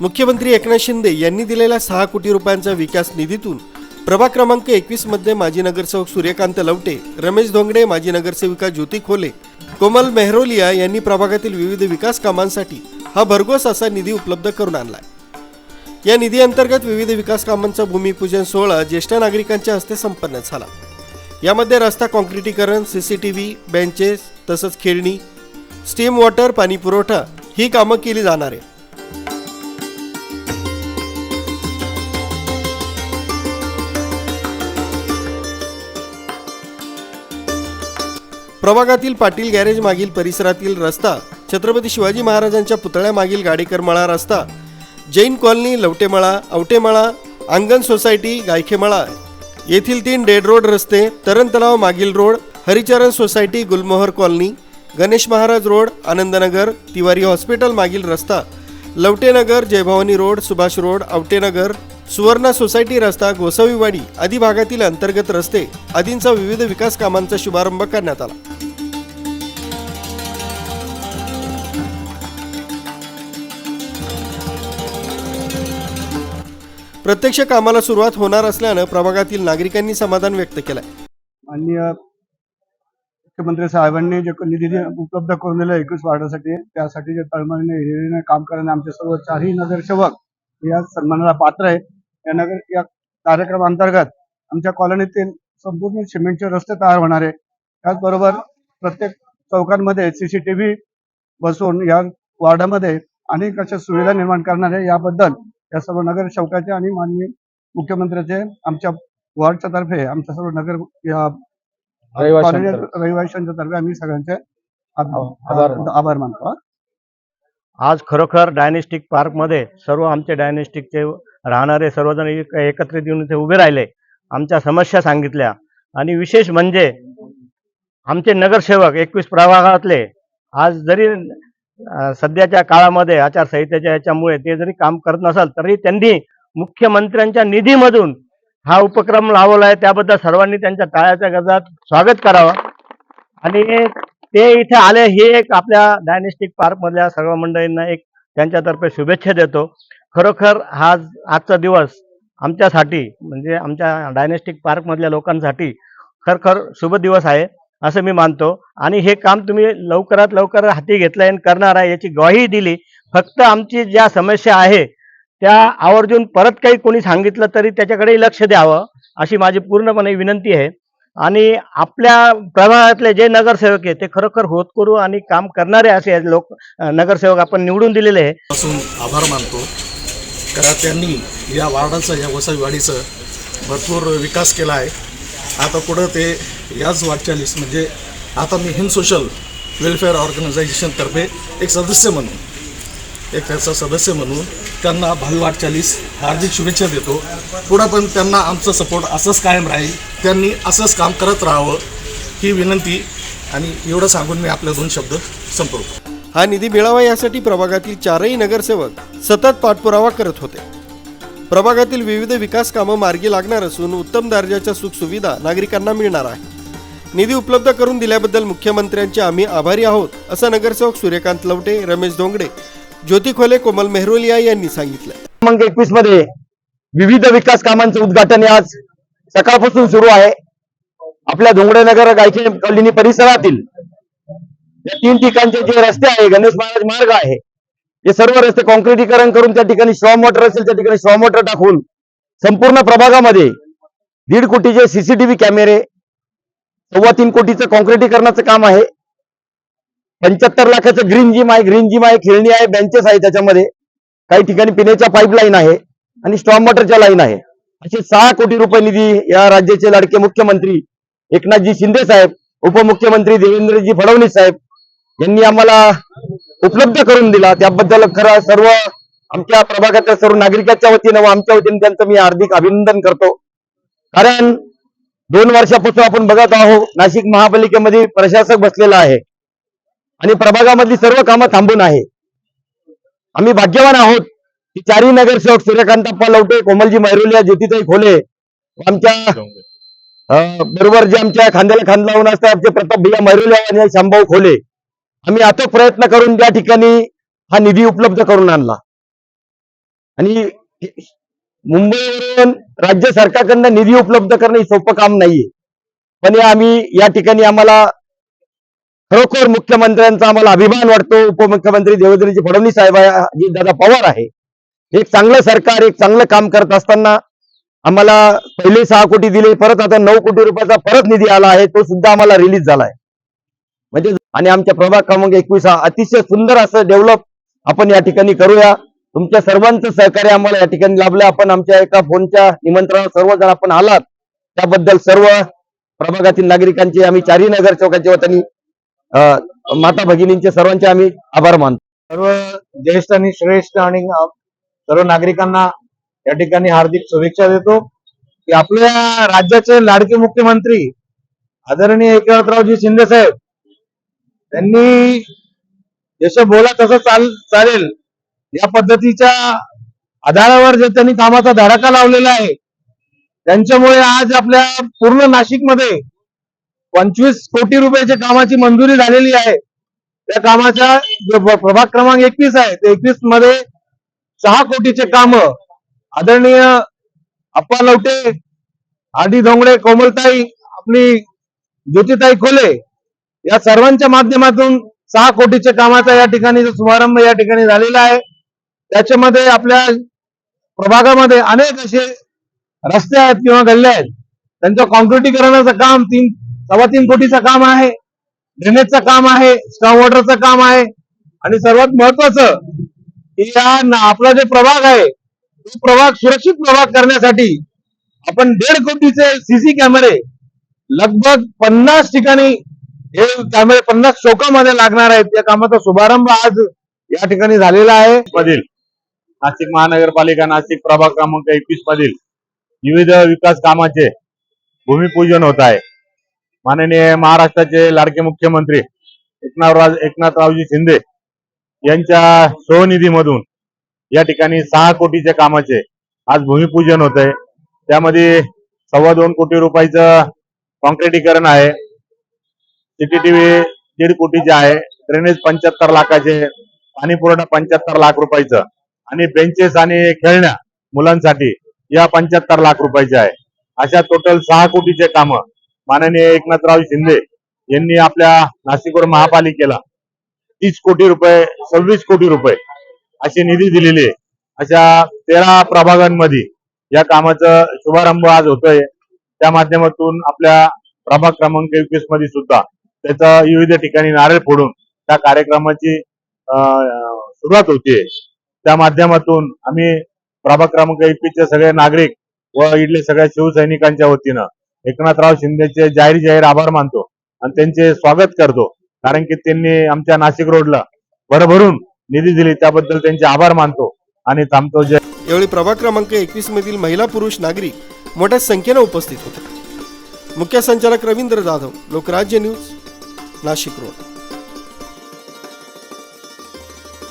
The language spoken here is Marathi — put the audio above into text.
मुख्यमंत्री एकनाथ शिंदे यांनी दिलेल्या सहा कोटी रुपयांच्या विकास निधीतून प्रभाग क्रमांक एकवीसमध्ये माजी नगरसेवक सूर्यकांत लवटे रमेश धोंगडे माजी नगरसेविका ज्योती खोले कोमल मेहरोलिया यांनी प्रभागातील विविध विकास कामांसाठी हा भरघोस असा निधी उपलब्ध करून आणला या निधी अंतर्गत विविध विकास कामांचा भूमिपूजन सोहळा ज्येष्ठ नागरिकांच्या हस्ते संपन्न झाला. यामध्ये रस्ता कॉन्क्रिटीकरण सीसीटीव्ही बेंचेस तसंच खेळणी स्टीम वॉटर पाणी पुरवठा ही कामं केली जाणार आहे प्रभागातील पाटील गॅरेज मागील परिसरातील रस्ता छत्रपती शिवाजी महाराजांच्या पुतळ्यामागील गाडेकरमाळा रस्ता जैन कॉलनी लवटेमळा औटेमळा अंगण सोसायटी गायखेमळा येथील तीन डेड रोड रस्ते तरण तलाव मागील road Haricharan society Gulmohar colony Ganesh Maharaj road Anandnagar Tiwari hospital मागील रस्ता Lavtenagar Jaybhavani road Subhash road Avtenagar Suvarna society रस्ता गोसावीवाडी आदी भागातील अंतर्गत रस्ते आदींचा विविध विकास कामांचा शुभारंभ करण्यात आला. प्रत्यक्ष कामाला सुरुवात होणार असल्यानं प्रभागातील नागरिकांनी समाधान व्यक्त केलंय. माननीय मुख्यमंत्री साहेबांनी जे निधी उपलब्ध करून दिला एकवीस वाढासाठी त्यासाठी जे तळमळीने हिरिरीने काम करणारे आमचे सर्व चारही नगरसेवक या सन्मानाला पात्र आहे या नगर या कार्यक्रमांतर्गत आमच्या कॉलनीतील संपूर्ण सिमेंटचे रस्ते तयार होणार आहे त्याचबरोबर प्रत्येक चौकांमध्ये सीसीटीव्ही बसून या वार्डामध्ये अनेक अशा सुविधा निर्माण करणार आहे. याबद्दल या सर्व नगरसेवकाचे आणि माननीय मुख्यमंत्र्याचे आमच्या वॉर्डच्या तर्फे आमच्या सर्व नगर या रहिवाशांच्या तर्फे आम्ही सगळ्यांचे आभार आभार मानतो हा. आज खरोखर डायनेस्टिक पार्कमध्ये सर्व आमचे डायनेस्टिकचे राहणारे सर्वजण एक- एकत्रित येऊन इथे उभे राहिले आमच्या समस्या सांगितल्या. आणि विशेष म्हणजे आमचे नगरसेवक एकवीस प्रभागातले आज जरी सध्याच्या काळामध्ये आचारसंहितेच्या याच्यामुळे ते जरी काम करत नसाल तरी त्यांनी मुख्यमंत्र्यांच्या निधीमधून हा उपक्रम लावला आहे. त्याबद्दल सर्वांनी त्यांच्या टाळ्याच्या गजात स्वागत करावं. आणि ते इथे आले हे एक आपल्या डायनेस्टिक पार्क मधल्या सर्व मंडळींना एक त्यांच्यातर्फे शुभेच्छा देतो. खरोखर हा आजचा दिवस आमच्यासाठी म्हणजे आमच्या डायनेस्टिक पार्क मधल्या लोकांसाठी खरखर शुभ दिवस आहे. असं मी मानतो. आणि हे काम तुम्ही लवकरात लवकर हाती घेतलंय आणि करणार आहे याची ग्वाही दिली. फक्त आमची ज्या समस्या आहे त्या आवर्जून परत काही कोणी सांगितलं तरी त्याच्याकडेही लक्ष द्यावं अशी माझी पूर्णपणे विनंती आहे. आणि आपल्या प्रभागातले जे नगरसेवक आहे ते खरोखर होत करू आणि काम करणारे असे लोक नगरसेवक आपण निवडून दिलेले आहे पासून आभार मानतो. कारण त्यांनी या वार्डाचं या वसईवाडीचं भरपूर विकास केला आहे. आता पुढं ते याच वाटचालीस म्हणजे आता मी हिंद सोशल वेलफेअर ऑर्गनायझेशनतर्फे एक सदस्य म्हणून एक त्याचा सदस्य म्हणून त्यांना भल वाटचालीस हार्दिक शुभेच्छा देतो. पुढं पण त्यांना आमचा सपोर्ट असंच कायम राहील. त्यांनी असंच काम करत राहावं ही विनंती आणि एवढं सांगून मी आपले दोन शब्द संपवतो. हा निधी मिळावा यासाठी प्रभागातील चारही नगरसेवक सतत पाठपुरावा करत होते. प्रभागातील विविध विकास कामं मार्गी लागणार असून उत्तम दर्जाच्या सुखसुविधा नागरिकांना मिळणार आहे. निधी उपलब्ध करून दिल्याबद्दल मुख्यमंत्र्यांचे आम्ही आभारी आहोत असं नगरसेवक सूर्यकांत लवटे रमेश धोंगडे ज्योती खोले कोमल मेहरोलिया यांनी सांगितलं. क्रमांक एकवीसमध्ये विविध विकास कामांचं उद्घाटन आज सकाळपासून सुरू आहे. आपल्या धोंगडेनगर गायचे कॉलनी परिसरातील या तीन ठिकाणचे जे रस्ते आहे गणेश महाराज मार्ग आहे हे सर्व रस्ते कॉन्क्रिटीकरण करून त्या ठिकाणी श्रॉम मोटर असेल त्या ठिकाणी श्रॉम मोटर टाकून संपूर्ण प्रभागामध्ये दीड कोटीचे सीसीटीव्ही कॅमेरे सव्वा तीन कोटीचं कॉन्क्रिटीकरणाचं काम आहे. पंच्याहत्तर लाखाचं ग्रीन जिम आहे. ग्रीन जिम आहे खेळणी आहे बेंचेस आहे त्याच्यामध्ये. काही ठिकाणी पिण्याच्या पाईपलाईन आहे आणि स्टॉम वॉटरच्या लाईन आहे. असे सहा कोटी रुपये निधी या राज्याचे लाडके मुख्यमंत्री एकनाथजी शिंदे साहेब उपमुख्यमंत्री देवेंद्रजी फडणवीस साहेब यांनी आम्हाला उपलब्ध करून दिला. त्याबद्दल खरं सर्व आमच्या प्रभागातल्या सर्व नागरिकाच्या वतीनं व आमच्या वतीनं त्यांचं मी हार्दिक अभिनंदन करतो. कारण दोन वर्षापासून आपण बघत आहोत नाशिक महापालिकेमध्ये प्रशासक बसलेला आहे. आणि प्रभागामधली सर्व कामं थांबून आहे. आम्ही भाग्यवान आहोत की चारही नगरसेवक सूर्यकांतप्पा लवटे कोमलजी मैरुलिया ज्योतिताई खोले आमच्या बरोबर जे आमच्या खांद्याला खांद लावून असतात आमचे प्रताप भैया मैरुलिया आणि शांभाऊ खोले. आम्ही अथक प्रयत्न करून त्या ठिकाणी हा निधी उपलब्ध करून आणला. आणि मुंबईवरून राज्य सरकारकडनं निधी उपलब्ध करणं हे सोपं काम नाहीये. पण आम्ही या ठिकाणी आम्हाला खरोखर मुख्यमंत्र्यांचा आम्हाला अभिमान वाटतो. उपमुख्यमंत्री देवेंद्रजी फडणवीस साहेब जी दादा पवार आहे. एक चांगलं सरकार एक चांगलं काम करत असताना आम्हाला पहिले सहा कोटी दिले परत आता नऊ कोटी रुपयाचा परत निधी आला आहे तो सुद्धा आम्हाला रिलीज झाला आहे म्हणजे आणि आमच्या प्रभाग क्रमांक एकवीस हा अतिशय सुंदर असं डेव्हलप आपण या ठिकाणी करूया. तुमच्या सर्वांचं सहकार्य आम्हाला या ठिकाणी लाभलं. आपण आमच्या एका फोनच्या निमंत्रणावर सर्वजण आपण आलात. त्याबद्दल सर्व प्रभागातील नागरिकांचे आम्ही चारही नगर चौकाच्या वतीने माता भगिनींचे सर्वांचे आम्ही आभार मानतो. सर्व ज्येष्ठ आणि श्रेष्ठ आणि सर्व नागरिकांना या ठिकाणी हार्दिक शुभेच्छा देतो. की आपल्या राज्याचे लाडके मुख्यमंत्री आदरणीय एकनाथरावजी शिंदे साहेब त्यांनी जसं बोला तसं चाल चालेल. या पद्धतीच्या आधारावर जे त्यांनी कामाचा धडाका लावलेला आहे त्यांच्यामुळे आज आपल्या पूर्ण नाशिकमध्ये पंचवीस कोटी रुपयाच्या कामाची मंजुरी झालेली आहे. त्या कामाचा जो प्रभाग क्रमांक एकवीस आहे. ते एकवीसमध्ये सहा कोटीचे काम आदरणीय अप्पा लवटे आडी धोंगडे कोमलताई आपली ज्योतिताई खोले या सर्वांच्या माध्यमातून सहा कोटीच्या कामाचा या ठिकाणी जो शुभारंभ या ठिकाणी झालेला आहे. त्याच्यामध्ये आपल्या प्रभागामध्ये अनेक असे रस्ते आहेत किंवा गल्ले आहेत. त्यांचं कॉन्क्रिटीकरणाचं काम तीन सव्वा तीन कोटीचं काम आहे. ड्रेनेजचं काम आहे स्टॉम वॉटरचं काम आहे. आणि सर्वात महत्वाचं की या आपला जे प्रभाग आहे तो प्रभाग सुरक्षित प्रभाग करण्यासाठी आपण दीड कोटीचे सीसी कॅमेरे लगभग पन्नास ठिकाणी हे कॅमेरे पन्नास चौकामध्ये लागणार आहेत. या कामाचा शुभारंभ आज या ठिकाणी झालेला आहे. नाशिक महानगरपालिका नाशिक प्रभाग क्रमांक एकवीस मधील विविध विकास कामाचे भूमिपूजन होत आहे. माननीय महाराष्ट्राचे लाडके मुख्यमंत्री एकनाथराव एकनाथरावजी शिंदे यांच्या स्वनिधीमधून या ठिकाणी सहा कोटीच्या कामाचे आज भूमिपूजन होत आहे. त्यामध्ये सव्वा दोन कोटी रुपयाचं कॉन्क्रिटीकरण आहे. सीसीटीव्ही दीड कोटीचे आहे. ड्रेनेज पंच्याहत्तर लाखाचे पाणी पुरवठा पंच्याहत्तर लाख रुपयाचं. आणि बेंचेस आणि खेळण्या मुलांसाठी या पंच्याहत्तर लाख रुपयाच्या आहे. अशा टोटल सहा कोटीचे कामं माननीय एकनाथराव शिंदे यांनी आपल्या नाशिकवर महापालिकेला तीस कोटी रुपये सव्वीस कोटी रुपये अशी निधी दिलेली आहे. अशा तेरा प्रभागांमध्ये या कामाचा शुभारंभ आज होतोय. त्या माध्यमातून आपल्या प्रभाग क्रमांक एकवीसमध्ये सुद्धा त्याचा विविध ठिकाणी नारळ फोडून त्या कार्यक्रमाची सुरुवात होतीये. त्या माध्यमातून आम्ही प्रभाग क्रमांक एकवीसचे सगळे नागरिक व इथले सगळ्या शिवसैनिकांच्या वतीनं एकनाथराव शिंदेचे जाहीर जाहीर आभार मानतो आणि त्यांचे स्वागत करतो. कारण की त्यांनी आमच्या नाशिक रोडला भरभरून निधी दिली त्याबद्दल त्यांचे आभार मानतो आणि थांबतो. जय. यावेळी प्रभाग क्रमांक एकवीस मधील महिला पुरुष नागरिक मोठ्या संख्येनं उपस्थित होते. मुख्य संचालक रवींद्र जाधव लोकराज्य न्यूज नाशिक रोड.